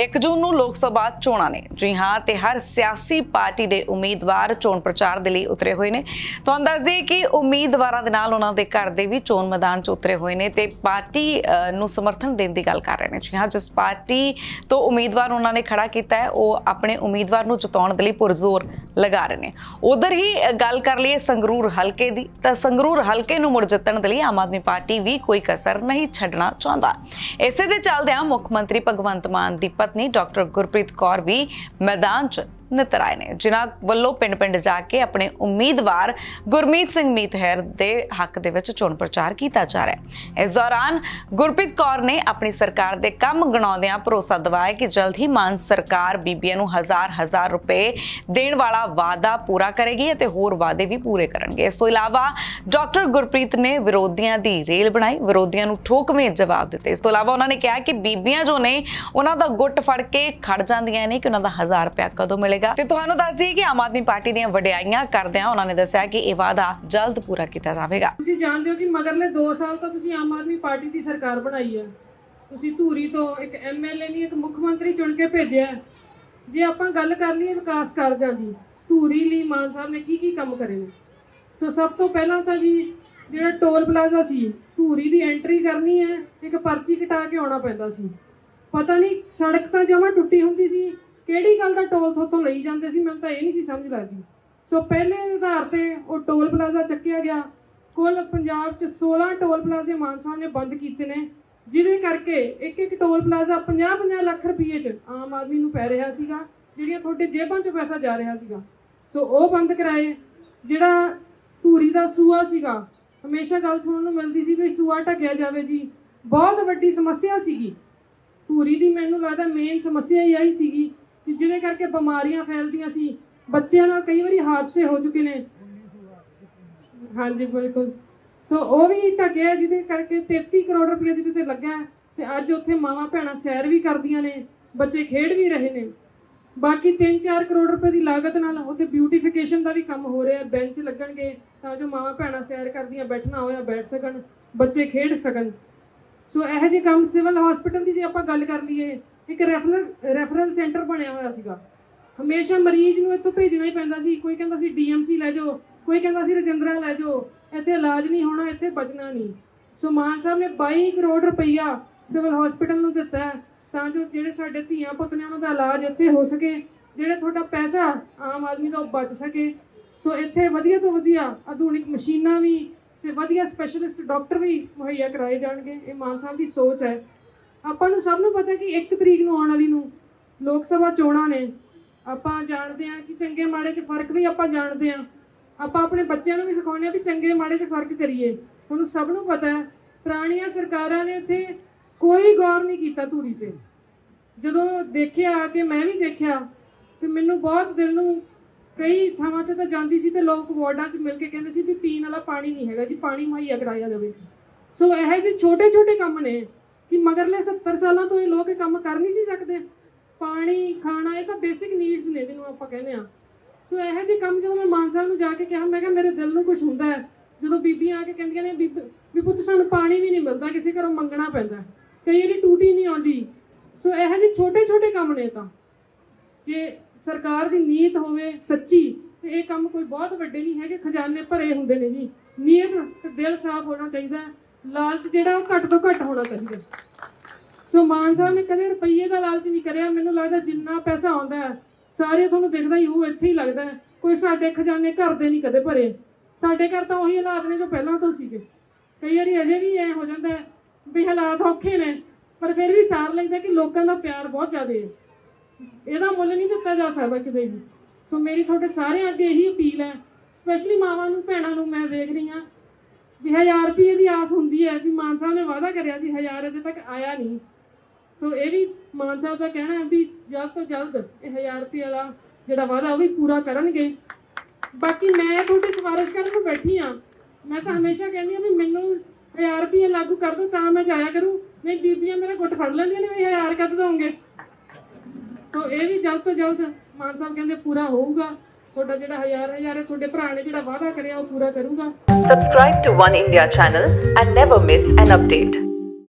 1 ਜੂਨ ਨੂੰ ਲੋਕ ਸਭਾ ਚੋਣਾਂ ਨੇ। ਜੀ ਹਾਂ, ਤੇ ਹਰ ਸਿਆਸੀ ਪਾਰਟੀ ਦੇ ਉਮੀਦਵਾਰ ਚੋਣ ਪ੍ਰਚਾਰ ਦੇ ਲਈ ਉਤਰੇ ਹੋਏ ਨੇ। ਤੁਹਾਨੂੰ ਦੱਸ ਦਈਏ ਕਿ ਉਮੀਦਵਾਰਾਂ ਦੇ ਨਾਲ ਉਹਨਾਂ ਦੇ ਘਰ ਦੇ ਵੀ ਚੋਣ ਮੈਦਾਨ 'ਚ ਉਤਰੇ ਹੋਏ ਨੇ ਤੇ ਪਾਰਟੀ ਨੂੰ ਸਮਰਥਨ ਦੇਣ ਦੀ ਗੱਲ ਕਰ ਰਹੇ ਨੇ। ਜੀ ਹਾਂ, ਜਿਸ ਪਾਰਟੀ ਤੋਂ ਉਮੀਦਵਾਰ ਉਹਨਾਂ ਨੇ ਖੜਾ ਕੀਤਾ ਹੈ, ਉਹ ਆਪਣੇ ਉਮੀਦਵਾਰ ਨੂੰ ਜਿਤਾਉਣ ਦੇ ਲਈ ਪੁਰਜ਼ੋਰ ਲਗਾ ਰਹੇ ਨੇ। ਉਧਰ ਹੀ ਗੱਲ ਕਰ ਲਈਏ ਸੰਗਰੂਰ ਹਲਕੇ ਦੀ, ਤਾਂ ਸੰਗਰੂਰ ਹਲਕੇ ਨੂੰ ਮੁੜ ਜਿੱਤਣ ਦੇ ਲਈ ਆਮ ਆਦਮੀ ਪਾਰਟੀ ਵੀ ਕੋਈ ਕਸਰ ਨਹੀਂ ਛੱਡਣਾ ਚਾਹੁੰਦਾ। ਇਸੇ ਦੇ ਚੱਲਦਿਆਂ ਮੁੱਖ ਮੰਤਰੀ ਭਗਵੰਤ ਮਾਨ ਦੀ ਪਤਨੀ ਡਾਕਟਰ ਗੁਰਪ੍ਰੀਤ ਕੌਰ ਵੀ ਮੈਦਾਨ 'ਚ ਨਜ਼ਰ ਆਏ ਨੇ। ਜਿਨ੍ਹਾਂ ਵੱਲੋਂ ਪਿੰਡ-ਪਿੰਡ ਜਾ ਕੇ ਆਪਣੇ ਉਮੀਦਵਾਰ ਗੁਰਮੀਤ ਸਿੰਘ ਮੀਤਹਿਰ ਦੇ ਹੱਕ ਦੇ ਵਿੱਚ ਚੋਣ ਪ੍ਰਚਾਰ ਕੀਤਾ ਜਾ ਰਿਹਾ ਹੈ। ਇਸ ਦੌਰਾਨ ਗੁਰਪ੍ਰੀਤ ਕੌਰ ਨੇ ਆਪਣੀ ਸਰਕਾਰ ਦੇ ਕੰਮ ਗਣਾਉਂਦਿਆਂ ਭਰੋਸਾ ਦਿਵਾਇਆ ਕਿ ਜਲਦ ਹੀ ਮਾਨ ਸਰਕਾਰ ਬੀਬੀਆਂ ਨੂੰ ਹਜ਼ਾਰ ਹਜ਼ਾਰ ਰੁਪਏ ਦੇਣ ਵਾਲਾ ਵਾਅਦਾ ਪੂਰਾ ਕਰੇਗੀ ਅਤੇ ਹੋਰ ਵਾਅਦੇ ਵੀ ਪੂਰੇ ਕਰਨਗੇ। ਇਸ ਤੋਂ ਇਲਾਵਾ ਡਾਕਟਰ ਗੁਰਪ੍ਰੀਤ ਨੇ ਵਿਰੋਧੀਆਂ ਦੀ ਰੇਲ ਬਣਾਈ, ਵਿਰੋਧੀਆਂ ਨੂੰ ਠੋਕਵੇਂ ਜਵਾਬ ਦਿੱਤੇ। ਇਸ ਤੋਂ ਇਲਾਵਾ ਉਹਨਾਂ ਨੇ ਕਿਹਾ ਕਿ ਬੀਬੀਆਂ ਜੋ ਨੇ, ਉਹਨਾਂ ਦਾ ਗੁੱਟ ਫੜ ਕੇ ਖੜ ਜਾਂਦੀਆਂ ਨੇ ਕਿ ਉਹਨਾਂ ਦਾ 1000 ਰੁਪਇਆ ਕਦੋਂ ਮਿਲੇਗਾ ਤੇ ਤੁਹਾਨੂੰ ਦੱਸ ਦਈਏ ਕਿ ਆਮ ਆਦਮੀ ਪਾਰਟੀ ਦੀਆਂ ਵਡਿਆਈਆਂ ਕਰਦਿਆਂ ਉਹਨਾਂ ਨੇ ਦੱਸਿਆ ਕਿ ਇਹ ਵਾਅਦਾ ਜਲਦ ਪੂਰਾ ਕੀਤਾ ਜਾਵੇਗਾ। ਤੁਸੀਂ ਜਾਣਦੇ ਹੋ ਕਿ ਮਗਰਲੇ 2 ਸਾਲ ਤੋਂ ਤੁਸੀਂ ਆਮ ਆਦਮੀ ਪਾਰਟੀ ਦੀ ਸਰਕਾਰ ਬਣਾਈ ਹੈ। ਤੁਸੀਂ ਧੂਰੀ ਤੋਂ ਇੱਕ ਐਮਐਲਏ ਨਹੀਂ, ਇੱਕ ਮੁੱਖ ਮੰਤਰੀ ਚੁਣ ਕੇ ਭੇਜਿਆ ਜੇ ਆਪਾਂ ਗੱਲ ਕਰ ਲਈਏ ਵਿਕਾਸ ਕਾਰਜਾਂ ਦੀ, ਧੂਰੀ ਲਈ ਮਾਨ ਸਾਹਿਬ ਨੇ ਕੀ ਕੀ ਕੰਮ ਕਰੇ ਨੇ? ਸੋ ਸਭ ਤੋਂ ਪਹਿਲਾਂ ਤਾਂ ਜੀ, ਜਿਹੜਾ ਟੋਲ ਪਲਾਜ਼ਾ ਸੀ, ਧੂਰੀ ਦੀ ਐਂਟਰੀ ਕਰਨੀ ਹੈ, ਇੱਕ ਪਰਚੀ ਕਟਾ ਕੇ ਆਉਣਾ ਪੈਂਦਾ ਸੀ। ਪਤਾ ਨਹੀਂ, ਸੜਕ ਤਾਂ ਜਮਾ ਟੁੱਟੀ ਹੁੰਦੀ ਸੀ। ਕਿਹੜੀ ਗੱਲ ਦਾ ਟੋਲ ਥੋਤੋਂ ਲਈ ਜਾਂਦੇ ਸੀ, ਮੈਨੂੰ ਤਾਂ ਇਹ ਨਹੀਂ ਸੀ ਸਮਝ ਲੱਗਦੀ। ਸੋ ਪਹਿਲੇ ਆਧਾਰ ਤੇ ਉਹ ਟੋਲ ਪਲਾਜ਼ਾ ਚੱਕਿਆ ਗਿਆ। ਕੁੱਲ ਪੰਜਾਬ 'ਚ 16 ਟੋਲ ਪਲਾਜ਼ੇ ਮਾਨ ਸਾਹਿਬ ਨੇ ਬੰਦ ਕੀਤੇ ਨੇ, ਜਿਹਦੇ ਕਰਕੇ ਇੱਕ ਇੱਕ ਟੋਲ ਪਲਾਜ਼ਾ 50-50 ਲੱਖ ਰੁਪਏ 'ਚ ਆਮ ਆਦਮੀ ਨੂੰ ਪੈ ਰਿਹਾ ਸੀਗਾ, ਜਿਹੜੀਆਂ ਤੁਹਾਡੇ ਜੇਬਾਂ 'ਚ ਪੈਸਾ ਜਾ ਰਿਹਾ ਸੀਗਾ। ਸੋ ਉਹ ਬੰਦ ਕਰਾਏ, ਜਿਹੜਾ ਧੂਰੀ ਦਾ ਸੂਆ ਸੀਗਾ। ਹਮੇਸ਼ਾ ਗੱਲ ਸੁਣਨ ਨੂੰ ਮਿਲਦੀ ਸੀ ਵੀ ਸੂਆ ਢਕਿਆ ਜਾਵੇ ਜੀ। ਬਹੁਤ ਵੱਡੀ ਸਮੱਸਿਆ ਸੀਗੀ। ਧੂਰੀ ਦੀ ਮੈਨੂੰ ਲੱਗਦਾ ਮੇਨ ਸਮੱਸਿਆ ਹੀ ਆਈ ਸੀਗੀ ਕਿ ਜਿਹਦੇ ਕਰਕੇ ਬਿਮਾਰੀਆਂ ਫੈਲਦੀਆਂ ਸੀ। ਬੱਚਿਆਂ ਨਾਲ ਕਈ ਵਾਰੀ ਹਾਦਸੇ ਹੋ ਚੁੱਕੇ ਨੇ। ਹਾਂਜੀ, ਬਿਲਕੁਲ। ਸੋ ਉਹ ਵੀ ਢਕਿਆ ਜਿਹਦੇ ਕਰਕੇ 33 ਕਰੋੜ ਰੁਪਏ ਜਿਹਦੇ ਤੇ ਲੱਗਾ ਤੇ ਅੱਜ ਉੱਥੇ ਮਾਵਾਂ ਭੈਣਾਂ ਸੈਰ ਵੀ ਕਰਦੀਆਂ ਨੇ, ਬੱਚੇ ਖੇਡ ਵੀ ਰਹੇ ਨੇ। ਬਾਕੀ 3-4 ਕਰੋੜ ਰੁਪਏ ਦੀ ਲਾਗਤ ਨਾਲ ਉੱਥੇ ਬਿਊਟੀਫਿਕੇਸ਼ਨ ਦਾ ਵੀ ਕੰਮ ਹੋ ਰਿਹਾ ਬੈਂਚ ਲੱਗਣਗੇ ਤਾਂ ਜੋ ਮਾਵਾਂ ਭੈਣਾਂ ਸੈਰ ਕਰਦੀਆਂ, ਬੈਠਣਾ ਹੋਇਆ, ਬੈਠ ਸਕਣ, ਬੱਚੇ ਖੇਡ ਸਕਣ। ਸੋ ਇਹੋ ਜਿਹੇ ਕੰਮ ਸਿਵਲ ਹਸਪੀਟਲ ਦੀ ਜੇ ਆਪਾਂ ਗੱਲ ਕਰ ਲਈਏ ਇੱਕ ਰੈਫਰਲ ਰੈਫਰਲ ਸੈਂਟਰ ਬਣਿਆ ਹੋਇਆ ਸੀਗਾ। ਹਮੇਸ਼ਾ ਮਰੀਜ਼ ਨੂੰ ਇੱਥੋਂ ਭੇਜਣਾ ਹੀ ਪੈਂਦਾ ਸੀ। ਕੋਈ ਕਹਿੰਦਾ ਸੀ ਡੀਐਮਸੀ ਲੈ ਜਾਓ। ਕੋਈ ਕਹਿੰਦਾ ਸੀ, ਰਜਿੰਦਰਾ ਲੈ ਜਾਓ। ਇੱਥੇ ਇਲਾਜ ਨਹੀਂ ਹੋਣਾ, ਇੱਥੇ ਬਚਣਾ ਨਹੀਂ। ਸੋ ਮਾਨ ਸਾਹਿਬ ਨੇ 22 ਕਰੋੜ ਰੁਪਈਆ ਸਿਵਲ ਹਸਪੀਟਲ ਨੂੰ ਦਿੱਤਾ ਹੈ, ਤਾਂ ਜੋ ਜਿਹੜੇ ਸਾਡੇ ਧੀਆਂ ਪੁੱਤ ਨੇ ਉਹਨਾਂ ਦਾ ਇਲਾਜ ਇੱਥੇ ਹੋ ਸਕੇ, ਜਿਹੜਾ ਤੁਹਾਡਾ ਪੈਸਾ ਆਮ ਆਦਮੀ ਦਾ ਉਹ ਬਚ ਸਕੇ। ਸੋ ਇੱਥੇ ਵਧੀਆ ਤੋਂ ਵਧੀਆ ਆਧੁਨਿਕ ਮਸ਼ੀਨਾਂ ਵੀ ਤੇ ਵਧੀਆ ਸਪੈਸ਼ਲਿਸਟ ਡਾਕਟਰ ਵੀ ਮੁਹੱਈਆ ਕਰਾਏ ਜਾਣਗੇ। ਇਹ ਮਾਨ ਸਾਹਿਬ ਦੀ ਸੋਚ ਹੈ। ਆਪਾਂ ਨੂੰ ਸਭ ਨੂੰ ਪਤਾ ਕਿ 1 ਤਰੀਕ ਨੂੰ ਆਉਣ ਵਾਲੀ ਨੂੰ ਲੋਕ ਸਭਾ ਚੋਣਾਂ ਨੇ। ਆਪਾਂ ਜਾਣਦੇ ਹਾਂ ਕਿ ਚੰਗੇ ਮਾੜੇ 'ਚ ਫ਼ਰਕ ਵੀ ਆਪਾਂ ਜਾਣਦੇ ਹਾਂ। ਆਪਾਂ ਆਪਣੇ ਬੱਚਿਆਂ ਨੂੰ ਵੀ ਸਿਖਾਉਂਦੇ ਹਾਂ ਵੀ ਚੰਗੇ ਮਾੜੇ 'ਚ ਫ਼ਰਕ ਕਰੀਏ। ਤੁਹਾਨੂੰ ਸਭ ਨੂੰ ਪਤਾ ਹੈ, ਪੁਰਾਣੀਆਂ ਸਰਕਾਰਾਂ ਨੇ ਇੱਥੇ ਕੋਈ ਗੌਰ ਨਹੀਂ ਕੀਤਾ ਧੂਰੀ ਤੇ। ਜਦੋਂ ਦੇਖਿਆ ਕਿ ਮੈਂ ਵੀ ਦੇਖਿਆ ਤੇ ਮੈਨੂੰ ਬਹੁਤ ਦਿਲ ਨੂੰ ਕਈ ਥਾਵਾਂ ਤੇ ਤਾਂ ਜਾਂਦੀ ਸੀ ਤੇ ਲੋਕ ਵਾਰਡਾਂ 'ਚ ਮਿਲ ਕੇ ਕਹਿੰਦੇ ਸੀ ਵੀ ਪੀਣ ਵਾਲਾ ਪਾਣੀ ਨਹੀਂ ਹੈਗਾ ਜੀ, ਪਾਣੀ ਮੁਹੱਈਆ ਕਰਾਇਆ ਜਾਵੇ। ਸੋ ਇਹੋ ਜਿਹੇ ਛੋਟੇ ਛੋਟੇ ਕੰਮ ਨੇ। ਕਿ ਮਗਰਲੇ 70 ਸਾਲਾਂ ਤੋਂ ਇਹ ਲੋਕ ਕੰਮ ਕਰ ਨਹੀਂ ਸੀ ਸਕਦੇ। ਪਾਣੀ, ਖਾਣਾ, ਇਹ ਤਾਂ ਬੇਸਿਕ ਨੀਡਸ ਨੇ ਜਿਹਨੂੰ ਆਪਾਂ ਕਹਿੰਦੇ ਆ ਸੋ ਇਹੋ ਜਿਹੇ ਕੰਮ ਜਦੋਂ ਮੈਂ ਮਾਨ ਸਾਹਿਬ ਨੂੰ ਜਾ ਕੇ ਕਿਹਾ, ਮੈਂ ਕਿਹਾ ਮੇਰੇ ਦਿਲ ਨੂੰ ਕੁਝ ਹੁੰਦਾ ਹੈ। ਜਦੋਂ ਬੀਬੀਆਂ ਆ ਕੇ ਕਹਿੰਦੀਆਂ ਨੇ ਵੀ ਪੁੱਤ ਸਾਨੂੰ ਪਾਣੀ ਵੀ ਨਹੀਂ ਮਿਲਦਾ, ਕਿਸੇ ਘਰੋਂ ਮੰਗਣਾ ਪੈਂਦਾ ਕਈ ਵਾਰੀ ਟੂਟੀ ਨਹੀਂ ਆਉਂਦੀ। ਸੋ ਇਹੋ ਜਿਹੇ ਛੋਟੇ ਛੋਟੇ ਕੰਮ ਨੇ ਤਾਂ। ਜੇ ਸਰਕਾਰ ਦੀ ਨੀਅਤ ਹੋਵੇ ਸੱਚੀ, ਤੇ ਇਹ ਕੰਮ ਕੋਈ ਬਹੁਤ ਵੱਡੇ ਨਹੀਂ ਹੈਗੇ, ਖਜ਼ਾਨੇ ਭਰੇ ਹੁੰਦੇ ਨੇ ਜੀ। ਨੀਅਤ ਤੇ ਦਿਲ ਸਾਫ਼ ਹੋਣਾ ਚਾਹੀਦਾ ਲਾਲਚ ਜਿਹੜਾ ਉਹ ਘੱਟ ਤੋਂ ਘੱਟ ਹੋਣਾ ਚਾਹੀਦਾ। ਸੋ ਮਾਨ ਸਾਹਿਬ ਨੇ ਕਦੇ ਰੁਪਈਏ ਦਾ ਲਾਲਚ ਨਹੀਂ ਕਰਿਆ, ਮੈਨੂੰ ਲੱਗਦਾ ਜਿੰਨਾ ਪੈਸਾ ਆਉਂਦਾ ਸਾਰੇ ਤੁਹਾਨੂੰ ਦਿਖਦਾ ਹੀ ਉਹ ਇੱਥੇ ਹੀ ਲੱਗਦਾ ਕੋਈ ਸਾਡੇ ਖਜ਼ਾਨੇ ਘਰ ਦੇ ਨਹੀਂ ਕਦੇ ਭਰੇ। ਸਾਡੇ ਘਰ ਤਾਂ ਉਹੀ ਹਾਲਾਤ ਨੇ ਜੋ ਪਹਿਲਾਂ ਤੋਂ ਸੀਗੇ। ਕਈ ਵਾਰੀ ਅਜੇ ਵੀ ਐ ਹੋ ਜਾਂਦਾ ਵੀ ਹਾਲਾਤ ਔਖੇ ਨੇ, ਪਰ ਫਿਰ ਵੀ ਸਾਰ ਲੈਂਦਾ ਕਿ ਲੋਕਾਂ ਦਾ ਪਿਆਰ ਬਹੁਤ ਜ਼ਿਆਦਾ ਹੈ। ਇਹਦਾ ਮੁੱਲ ਨਹੀਂ ਦਿੱਤਾ ਜਾ ਸਕਦਾ ਕਿਤੇ ਵੀ। ਸੋ ਮੇਰੀ ਤੁਹਾਡੇ ਸਾਰਿਆਂ ਅੱਗੇ ਇਹੀ ਅਪੀਲ ਹੈ ਸਪੈਸ਼ਲੀ ਮਾਵਾਂ ਨੂੰ, ਭੈਣਾਂ ਨੂੰ ਮੈਂ ਦੇਖ ਰਹੀ ਹਾਂ ਵੀ 1000 ਰੁਪਏ ਦੀ ਆਸ ਹੁੰਦੀ ਹੈ ਵੀ ਮਾਨ ਸਾਹਿਬ ਨੇ ਵਾਅਦਾ ਕਰਿਆ ਸੀ 1000 ਅਜੇ ਤੱਕ ਆਇਆ ਨਹੀਂ। ਸੋ ਇਹ ਵੀ ਮਾਨ ਸਾਹਿਬ ਦਾ ਕਹਿਣਾ ਹੈ ਵੀ ਜਲਦ ਤੋਂ ਜਲਦ ਇਹ 1000 ਰੁਪਏ ਦਾ ਜਿਹੜਾ ਵਾਅਦਾ, ਉਹ ਵੀ ਪੂਰਾ ਕਰਨਗੇ। ਬਾਕੀ ਮੈਂ ਤੁਹਾਡੀ ਸਿਫਾਰਿਸ਼ ਕਰਨ ਨੂੰ ਬੈਠੀ ਆ ਮੈਂ ਤਾਂ ਹਮੇਸ਼ਾ ਕਹਿੰਦੀ ਆ ਵੀ ਮੈਨੂੰ 1000 ਰੁਪਏ ਲਾਗੂ ਕਰ ਦੋ ਤਾਂ ਮੈਂ ਜਾਇਆ ਕਰੂੰ। ਨਹੀਂ, ਬੀਬੀਆਂ ਮੇਰਾ ਗੁੱਟ ਫੜ ਲੈਂਦੀਆਂ ਨੇ ਵੀ 1000 ਕਦ ਦੋਗੇ। ਸੋ ਇਹ ਵੀ ਜਲਦ ਤੋਂ ਜਲਦ ਮਾਨ ਸਾਹਿਬ ਕਹਿੰਦੇ ਪੂਰਾ ਹੋਊਗਾ। ਤੁਹਾਡਾ ਜਿਹੜਾ ਹਜ਼ਾਰ ਹਜ਼ਾਰ ਹੈ ਤੁਹਾਡੇ ਭਰਾ ਨੇ ਜਿਹੜਾ ਵਾਅਦਾ ਕਰਿਆ ਉਹ ਪੂਰਾ ਕਰੂਗਾ Subscribe to One India channel and never miss an update.